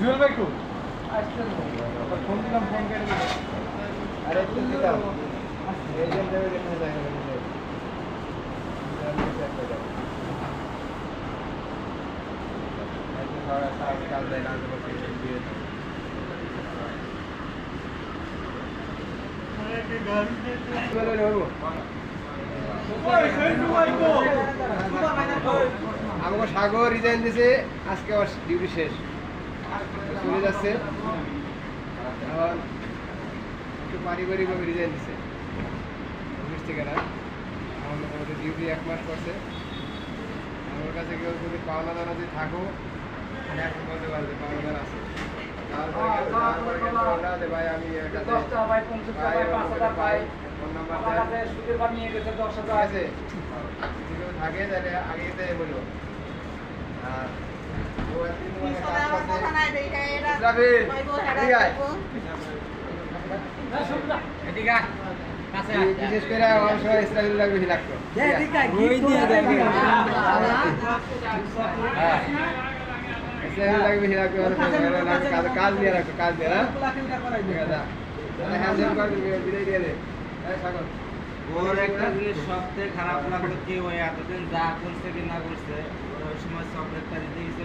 জুয়েল ভাই কো ফোন দিলাম ফোন কেটে আরে এজেন্ট দেবে দেখতে যায় আমাকে সাগর রিজাইন দিছে আজকে আমার ডিউটি শেষ। চলে যাচ্ছে এখন একটু পারিবারিকভাবে রিজাইন দিছে। অফিস থেকে না। আমার মোটামুটি ডিউটি এক মাস করছে আমার কাছে কেউ যদি পাওনা দানা যদি থাকো এখন বলতে পারবে পাওনা দানা আছে। তারপরে গেছে, তারপরে গেছে বলল যে ভাই আমি দশটা ভাই পঞ্চাশ পাঁচ হাজার পাই। আমার কাছে সুদের বানিয়ে গেছে দশ হাজার আছে। থাকে তাহলে আগে বলব। আর বিশেষ করে সময় ইসরাফিল লাগবে লাগতো। হ্যাঁ। ইসরাফিল লাগবে বেশি লাগতো আমার সময় লাগবে কাজ কাজ দিয়ে রাখতো কাজ দিয়ে হ্যাঁ। ঠিক আছে। তাহলে হ্যান্ডেল করে বিদায় দিয়ে দে। সাগর ওর একটা জিনিস সবথেকে খারাপ লাগল কি ওই এতদিন যা করছে কি না করছে ওই সময় চকলেটটা দিতে গেছে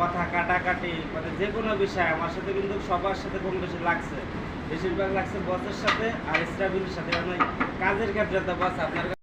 কথা কাটাকাটি মানে যে কোনো বিষয়, আমার সাথে কিন্তু সবার সাথে কম বেশি লাগছে। বেশিরভাগ লাগছে বসের সাথে আর স্টাফিনের সাথে। কারণ কাজের ক্ষেত্রে তো বস আপনার